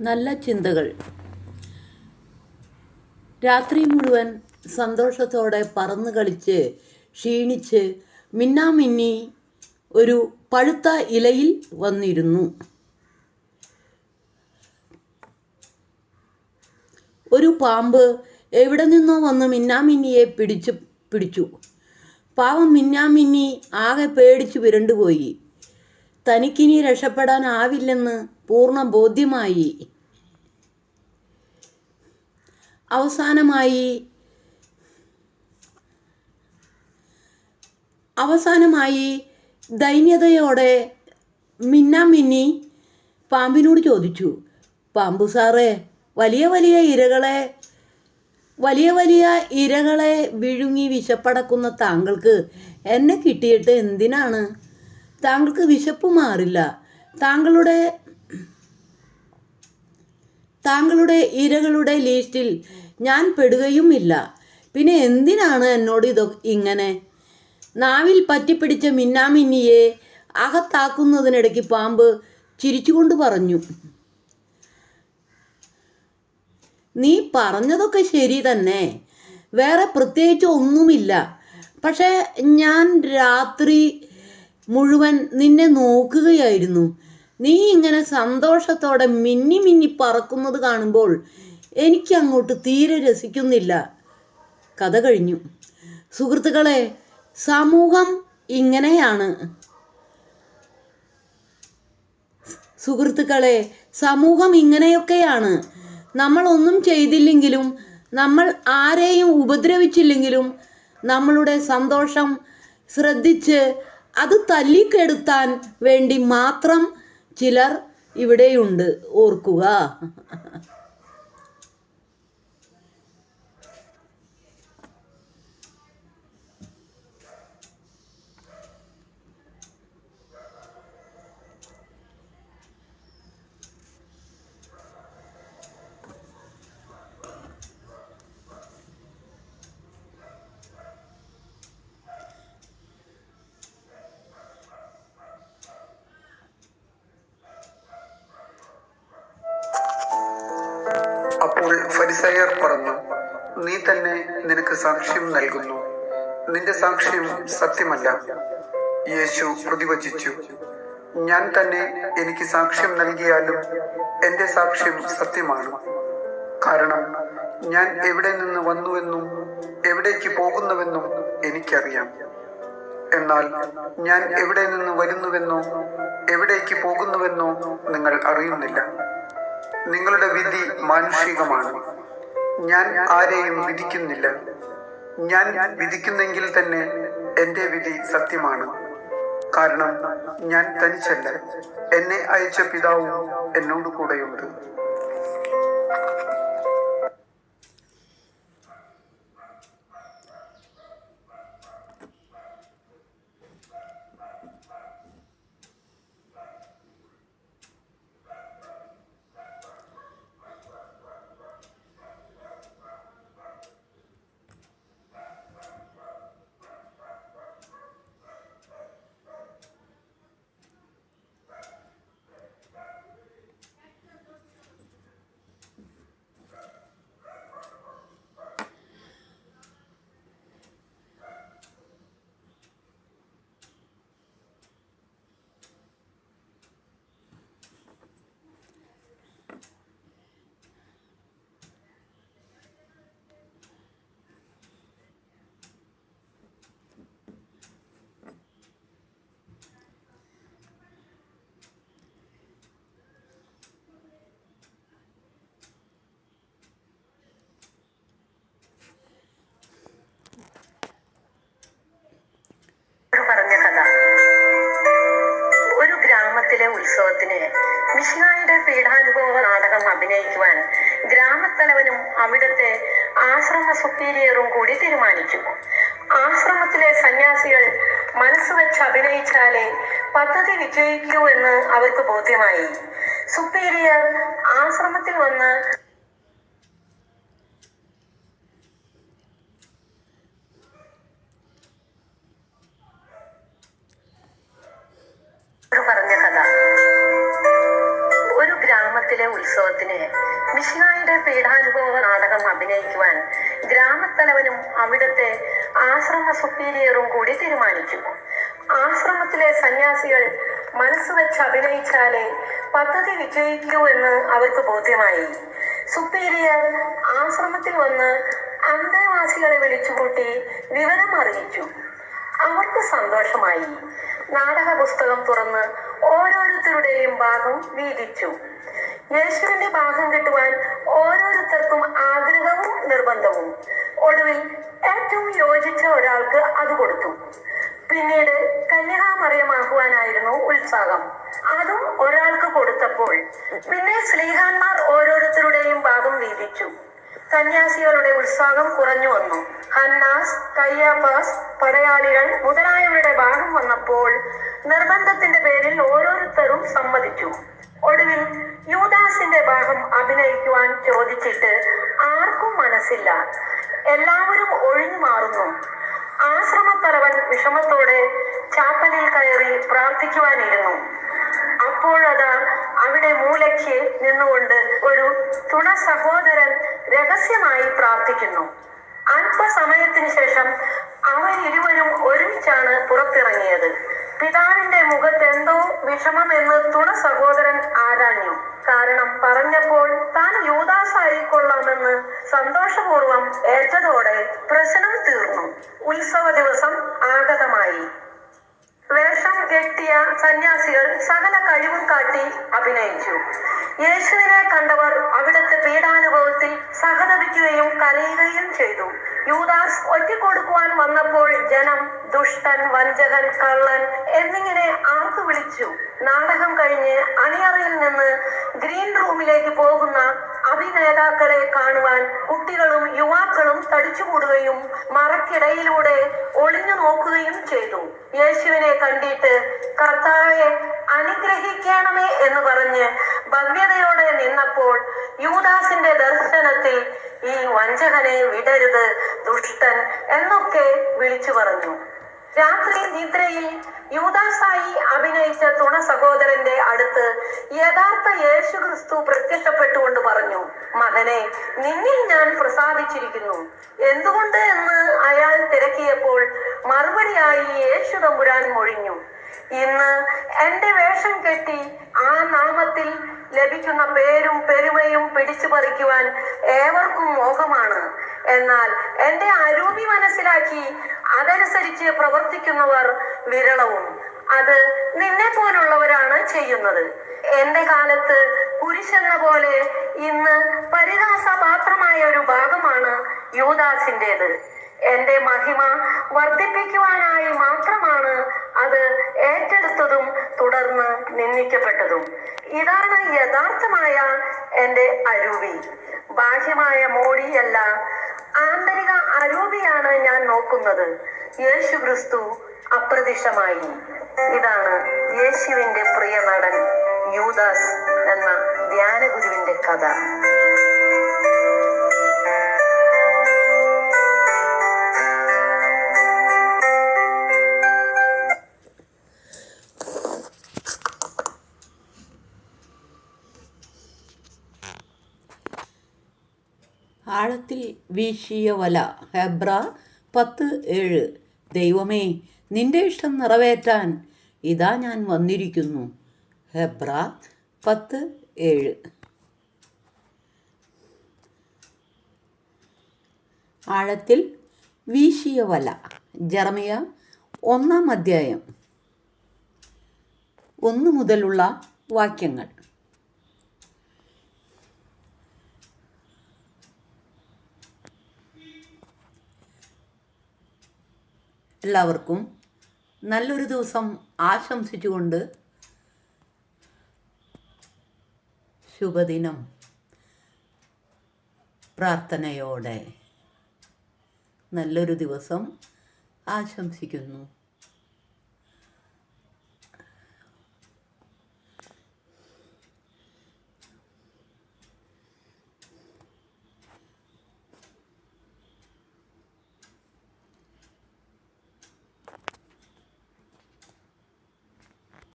നല്ല ചിന്തകൾ. രാത്രി മുഴുവൻ സന്തോഷത്തോടെ പറന്നു കളിച്ച് ക്ഷീണിച്ച് മിന്നാമിന്നി ഒരു പഴുത്ത ഇലയിൽ വന്നിരുന്നു. ഒരു പാമ്പ് എവിടെ നിന്നോ വന്ന് മിന്നാമിന്നിയെ പിടിച്ച് പിടിച്ചു. പാവം മിന്നാമിന്നി ആകെ പേടിച്ചു വിരണ്ടുപോയി. തനിക്കിനി രക്ഷപ്പെടാനാവില്ലെന്ന് പൂർണ ബോധ്യമായി. അവസാനമായി അവസാനമായി ദൈന്യതയോടെ മിന്നാമിന്നി പാമ്പിനോട് ചോദിച്ചു പാമ്പു സാറേ വലിയ വലിയ ഇരകളെ വലിയ വലിയ ഇരകളെ വിഴുങ്ങി വിശപ്പടക്കുന്ന താങ്കൾക്ക് എന്നെ കിട്ടിയിട്ട് എന്തിനാണ്? താങ്കൾക്ക് വിശപ്പ് മാറില്ല. താങ്കളുടെ താങ്കളുടെ ഇരകളുടെ ലിസ്റ്റിൽ ഞാൻ പെടുകയുമില്ല. പിന്നെ എന്തിനാണ് എന്നോട് ഇതൊക്കെ ഇങ്ങനെ? നാവിൽ പറ്റിപ്പിടിച്ച മിന്നാമിന്നിയെ അകത്താക്കുന്നതിനിടയ്ക്ക് പാമ്പ് ചിരിച്ചുകൊണ്ട് പറഞ്ഞു. നീ പറഞ്ഞതൊക്കെ ശരി തന്നെ. വേറെ പ്രത്യേകിച്ച് ഒന്നുമില്ല. പക്ഷേ ഞാൻ രാത്രി മുഴുവൻ നിന്നെ നോക്കുകയായിരുന്നു. നീ ഇങ്ങനെ സന്തോഷത്തോടെ മിന്നി മിന്നി പറക്കുന്നത് കാണുമ്പോൾ എനിക്ക് അങ്ങോട്ട് തീരെ രസിക്കുന്നില്ല. കഥ കഴിഞ്ഞു. സുഹൃത്തുക്കളെ സമൂഹം ഇങ്ങനെയാണ്. സുഹൃത്തുക്കളെ സമൂഹം ഇങ്ങനെയൊക്കെയാണ്. നമ്മൾ ഒന്നും ചെയ്തില്ലെങ്കിലും നമ്മൾ ആരെയും ഉപദ്രവിച്ചില്ലെങ്കിലും നമ്മളുടെ സന്തോഷം ശ്രദ്ധിച്ച് അത് തല്ലിക്കെടുത്താൻ വേണ്ടി മാത്രം ചിലർ ഇവിടെയുണ്ട്. ഓർക്കുക. ഫരിസയർ പറഞ്ഞു നീ തന്നെ നിനക്ക് സാക്ഷ്യം നൽകുന്നു. നിന്റെ സാക്ഷ്യം സത്യമല്ല. യേശു പ്രതിവചിച്ചു ഞാൻ തന്നെ എനിക്ക് സാക്ഷ്യം നൽകിയാലും എന്റെ സാക്ഷ്യം സത്യമാണ്. കാരണം ഞാൻ എവിടെ നിന്ന് വന്നുവെന്നും എവിടേക്ക് പോകുന്നുവെന്നും എനിക്കറിയാം. എന്നാൽ ഞാൻ എവിടെ നിന്ന് വരുന്നുവെന്നോ എവിടേക്ക് പോകുന്നുവെന്നോ നിങ്ങൾ അറിയുന്നില്ല. നിങ്ങളുടെ വിധി മാനുഷികമാണ്. ഞാൻ ആരെയും വിധിക്കുന്നില്ല. ഞാൻ വിധിക്കുന്നെങ്കിൽ തന്നെ എന്റെ വിധി സത്യമാണ്. കാരണം ഞാൻ തനിച്ചല്ല. എന്നെ അയച്ച പിതാവും എന്നോട് കൂടെയുണ്ട് ഒരു പറഞ്ഞ കഥ ഒരു ഗ്രാമത്തിലെ ഉത്സവത്തിന് മിഷ്നായുടെ പീഠാനുഭവ നാടകം അഭിനയിക്കുവാൻ ഗ്രാമത്തലവനും അവിടുത്തെ ആശ്രമ സുപ്പീരിയറും കൂടി തീരുമാനിച്ചു ആശ്രമത്തിലെ സന്യാസികൾ മനസ്സ് വെച്ച് അഭിനയിച്ചാലേ പദ്ധതി വിജയിക്കൂ എന്ന് അവർക്ക് ബോധ്യമായി. സുപ്പീരിയർ ആശ്രമത്തിൽ വന്ന് പറഞ്ഞ കഥ. ഉത്സവത്തിന് മിഷ്നായുടെ പീഠാനുഭവ നാടകം അഭിനയിക്കുവാൻ ഗ്രാമത്തലവനും അവിടുത്തെ ആശ്രമ സുപ്പീരിയറും കൂടി തീരുമാനിച്ചു ആശ്രമത്തിലെ സന്യാസികൾ മനസ്സ് വെച്ച് അഭിനയിച്ചാലേ പദ്ധതി വിജയിക്കൂ എന്ന് അവർക്ക് ബോധ്യമായി. സുപ്പീരിയർ ആശ്രമത്തിൽ വന്ന് അന്തേവാസികളെ വിളിച്ചുകൂട്ടി വിവരം അറിയിച്ചു. അവർക്ക് സന്തോഷമായി. നാടക പുസ്തകം തുറന്ന് ഓരോരുത്തരുടെയും ഭാഗം വീതിച്ചു. യേശുവിന്റെ ഭാഗം കിട്ടുവാൻ ഓരോരുത്തർക്കും ആഗ്രഹവും നിർബന്ധവും. ഒടുവിൽ ഏറ്റവും യോജിച്ച ഒരാൾക്ക് അത് കൊടുത്തു. പിന്നീട് കന്യകാമറിയമാക്കുവാനായിരുന്നു ഉത്സാഹം. അതും ഒരാൾക്ക് കൊടുത്തപ്പോൾ പിന്നെ സ്ലീഹാന്മാർ ഓരോരുത്തരുടെയും ഭാഗം വീതിച്ചു. സന്യാസികളുടെ ഉത്സാഹം കുറഞ്ഞു വന്നു. ഹന്നാസ് കയ്യാപ്പാസ് പടയാളികൾ മുതലായവരുടെ ഭാഗം വന്നപ്പോൾ നിർബന്ധത്തിന്റെ പേരിൽ ഓരോരുത്തരും സമ്മതിച്ചു ഒടുവിൽ യൂദാസിന്റെ ഭാഗം അഭിനയിക്കുവാൻ ചോദിച്ചിട്ട് ആർക്കും മനസ്സില്ല. എല്ലാവരും ഒഴിഞ്ഞു മാറുന്നു. ആശ്രമത്തലവൻ വിഷമത്തോടെ ചാപ്പലിൽ കയറി പ്രാർത്ഥിക്കുവാനിരുന്നു. അപ്പോഴതാ അവിടെ മൂലയ്ക്ക് നിന്നുകൊണ്ട് ഒരു തുണ സഹോദരൻ രഹസ്യമായി പ്രാർത്ഥിക്കുന്നു. അല്പസമയത്തിന് ശേഷം അവരിരുവരും ഒരുമിച്ചാണ് പുറത്തിറങ്ങിയത്. പിതാവിന്റെ മുഖത്ത് എന്തോ വിഷമമെന്ന് തുണ സഹോദരൻ ആരാഞ്ഞു. കാരണം പറഞ്ഞപ്പോൾ താൻ യൂദാസായിക്കൊള്ളാമെന്ന് സന്തോഷപൂർവം ഏറ്റതോടെ പ്രശ്നം തീർന്നു. ഉത്സവ ദിവസം ആഗതമായി. വേഷം കെട്ടിയ സന്യാസികൾ സകല കഴിവും കാട്ടി അഭിനയിച്ചു. യേശുവിനെ കണ്ടവർ അവിടുത്തെ പീഡാനുഭവത്തിൽ സഹതപിക്കുകയും കരയുകയും ചെയ്തു. യൂദാസ് ഒറ്റിക്കൊടുക്കുവാൻ വന്നപ്പോൾ ജനം ദുഷ്ടൻ വഞ്ചകൻ കള്ളൻ എന്നിങ്ങനെ ആർത്തു വിളിച്ചു. നാടകം കഴിഞ്ഞ് അണിയറയിൽ നിന്ന് ഗ്രീൻ റൂമിലേക്ക് പോകുന്ന അഭിനേതാക്കളെ കാണുവാൻ കുട്ടികളും യുവാക്കളും തടിച്ചുകൂടുകയും മറക്കിടയിലൂടെ ഒളിഞ്ഞു നോക്കുകയും ചെയ്തു. യേശുവിനെ കണ്ടിട്ട് കർത്താവെ അനുഗ്രഹിക്കണമേ എന്ന് പറഞ്ഞ് ഭവ്യതയോടെ നിന്നപ്പോൾ യൂദാസിന്റെ ദർശനത്തിൽ ഈ വഞ്ചകനെ വിടരുത് ദുഷ്ടൻ എന്നൊക്കെ വിളിച്ചു പറഞ്ഞു. രാത്രി നിദ്രയിൽ യൂദാസായി അഭിനയിച്ച തുണ സഹോദരന്റെ അടുത്ത് യഥാർത്ഥ യേശു ക്രിസ്തു പ്രത്യക്ഷപ്പെട്ടുകൊണ്ട് പറഞ്ഞു മകനെ നിന്നിൽ ഞാൻ പ്രസാദിച്ചിരിക്കുന്നു. എന്തുകൊണ്ട് എന്ന് അയാൾ തിരക്കിയപ്പോൾ മറുപടിയായി യേശു തമ്പുരാൻ മൊഴിഞ്ഞു ഇന്ന് എന്റെ വേഷം കെട്ടി ആ നാമത്തിൽ ലഭിക്കുന്ന പേരും പെരുമയും പറിക്കുവാൻ ഏവർക്കും മോഹമാണ്. എന്നാൽ എന്റെ അരൂപി മനസ്സിലാക്കി അതനുസരിച്ച് പ്രവർത്തിക്കുന്നവർ വിരളവും. അത് നിന്നെ പോലുള്ളവരാണ് ചെയ്യുന്നത്. എന്റെ കാലത്ത് കുരിശെന്ന പോലെ ഇന്ന് പരിഹാസ പാത്രമായ ഒരു ഭാഗമാണ് യൂദാസിന്റെത് എന്റെ മഹിമ വർദ്ധിപ്പിക്കുവാനായി മാത്രമാണ് അത് ഏറ്റെടുത്തതും തുടർന്ന് നിന്ദിക്കപ്പെട്ടതും. ഇതാണ് യഥാർത്ഥമായ എന്റെ അരൂപി. ബാഹ്യമായ മോടിയല്ല ആന്തരിക അരൂപിയാണ് ഞാൻ നോക്കുന്നത്. യേശു ക്രിസ്തു അപ്രത്യക്ഷമായി. ഇതാണ് യേശുവിന്റെ പ്രിയ നടൻ യൂദാസ് എന്ന ധ്യാനഗുരുവിന്റെ കഥ. ആഴത്തിൽ വീശിയ വല. ഹെബ്ര പത്ത് ഏഴ്. ദൈവമേ നിന്റെ ഇഷ്ടം നിറവേറ്റാൻ ഇതാ ഞാൻ വന്നിരിക്കുന്നു. ഹെബ്ര പത്ത് ഏഴ്. ആഴത്തിൽ വീശിയ വല. ജർമിയ ഒന്നാം അധ്യായം. ഒന്നു മുതലുള്ള വാക്യങ്ങൾ. എല്ലാവർക്കും നല്ലൊരു ദിവസം ആശംസിച്ചുകൊണ്ട് ശുഭദിനം. പ്രാർത്ഥനയോടെ നല്ലൊരു ദിവസം ആശംസിക്കുന്നു.